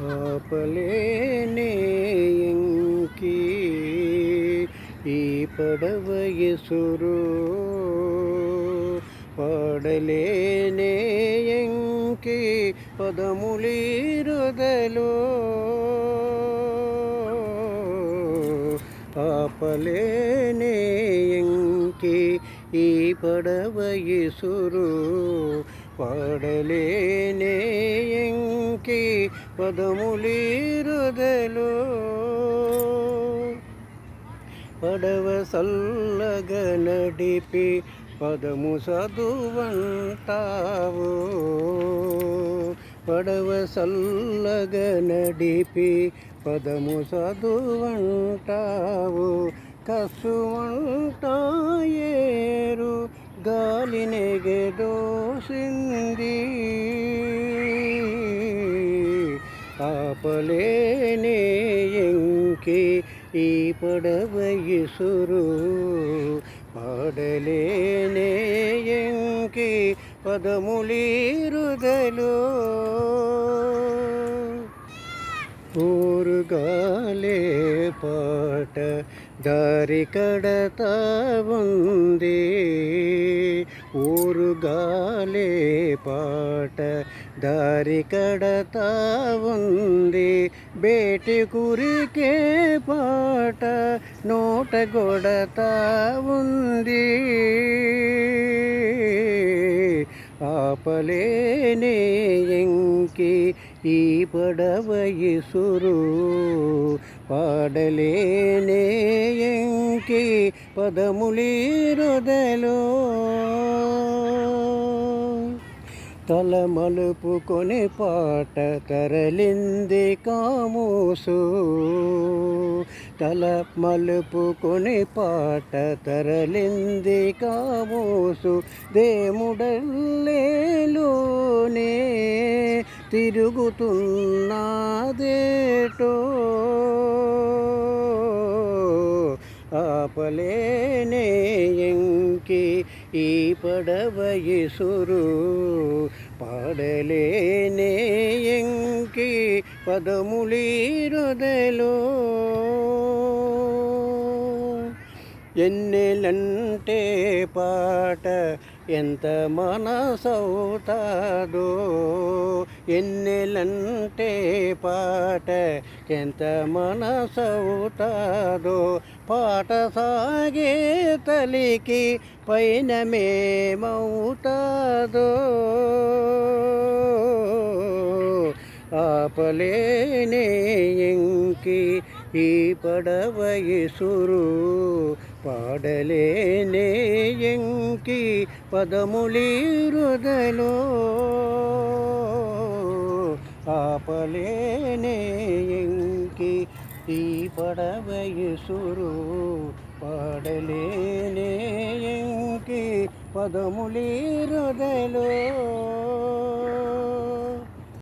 ఆపలేనే ఎంకి ఈ పడవ ఎసురు. పాడలేనే ఎంకి పదములీరుదలో. ఆపలేనే ఎంకి ఈ పడవ ఎసురు. పాడలేనే ఎంకి పదములీరుదలో. పడవ సల్లగ నడిపి పదము చదువంటావు పడవ సల్లగ నడిపి పదము చదువంటావు కసువంటాయేరు గాలి చూసింది ఆపలేనే ఎంకి ఈ పడవ ఇసురు. పాడలేనే ఎంకి పదములీరుదలు ఊరుగాలే పాట దారి కడతా ఉంది. ఊరుగా పాట దారి కడతా ఉంది. బేటి కురికే పాట నోట గొడతా ఉంది. ఆపలేనే ఎంకి ఈ పడవ ఇసురు. పాడలేనే ఎంకి పదములీరుదలో తల మలుపుకొని పాట తరలింది కామోసు. తల మలుపుకొని పాట తరలింది కామోసు. దేముడల్లేలోనే తిరుగుతున్నదేటో ఆపలేనే ఎంకి ఈ పడవయసురు పాడలేనే ఎంకి పదములీరుదలో ఎన్నెలంటే పాట ఎంత మనసవుతాదో. ఎన్నెలంటే పాట ఎంత మనసవుతాదో. పాట సాగే తలికి పైన మేమవుతాదో. ఆపలేనే ఎంకి ఈ పడవ ఇసురు పాడలేనే ఎంకి పదములీరుదలో. ఆపలేనే ఎంకి ఈ పడవ ఇసురు పాడలేనే ఎంకి పదములీరుదలో.